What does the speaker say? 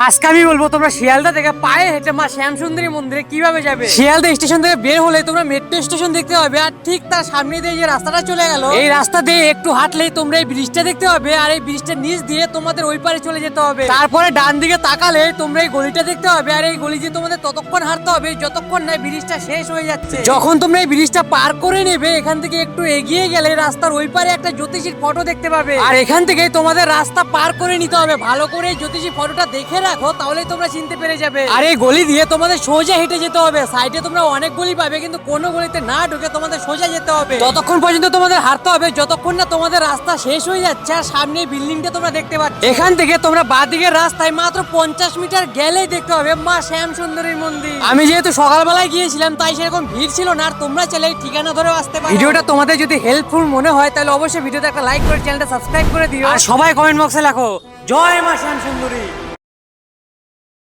আজকে আমি বলব তোমরা শিয়ালদা থেকে পায়ে হেঁটে মা শ্যামসুন্দরী মন্দিরে কীভাবে যাবে? শিয়ালদা স্টেশন থেকে বের হলে তোমরা মেট্রো স্টেশন দেখতে পাবে আর ঠিক তার সামনে দিয়ে যে রাস্তাটা চলে গেল এই রাস্তা দিয়ে একটু হাঁটলেই তোমরা এই ব্রিজটা দেখতে পাবে আর এই ব্রিজটার নিচ দিয়ে তোমাদের ওই পারে চলে যেতে হবে। তারপরে ডান দিকে তাকালে তোমরা এই গলিটা দেখতে পাবে আর এই গলি দিয়ে তোমাদের ততক্ষণ হাঁটতে হবে যতক্ষণ না ব্রিজটা শেষ হয়ে যাচ্ছে। যখন তোমরা এই ব্রিজটা পার করে নেবে এখান থেকে একটু এগিয়ে গেলে রাস্তার ওই পারে একটা জ্যোতিষীর ফটো দেখতে পাবে। আর এখান থেকে তোমাদের রাস্তা পার করে নিতে হবে ভালো করে জ্যোতিষী ফটোটা দেখে রাখো তাহলে তোমরা চিনতে পেরে যাবে। আর এই গলি দিয়ে তোমাদের সোজা হেঁটে যেতে হবে। সাইডে তোমরা অনেক গলি পাবে কিন্তু কোনো গলিতে না ঢুকে তোমাদের সোজা যেতে হবে। ততক্ষণ পর্যন্ত তোমাদের হাঁটতে হবে যতক্ষণ না তোমাদের রাস্তা শেষ হয়ে যাচ্ছে আর সামনে বিল্ডিংটা তোমরা দেখতে পাচ্ছ। এখান থেকে তোমরা বাদিকের রাস্তায় মাত্র পঞ্চাশ মিটার গেলেই দেখতে হবে মা শ্যাম সুন্দরীর মন্দির। আমি যেহেতু সকালবেলায় গিয়েছিলাম তাই সেরকম ভিড় ছিল না আর তোমরা চাইলে এই ঠিকানা ধরেও আসতে পারো। ভিডিওটা তোমাদের যদি হেল্পফুল মনে হয় তাহলে অবশ্যই ভিডিওতে একটা লাইক করে চ্যানেলটা সাবস্ক্রাইব করে দিও। আর সবাই কমেন্ট বক্সে লেখো জয় মা শ্যাম সুন্দরী।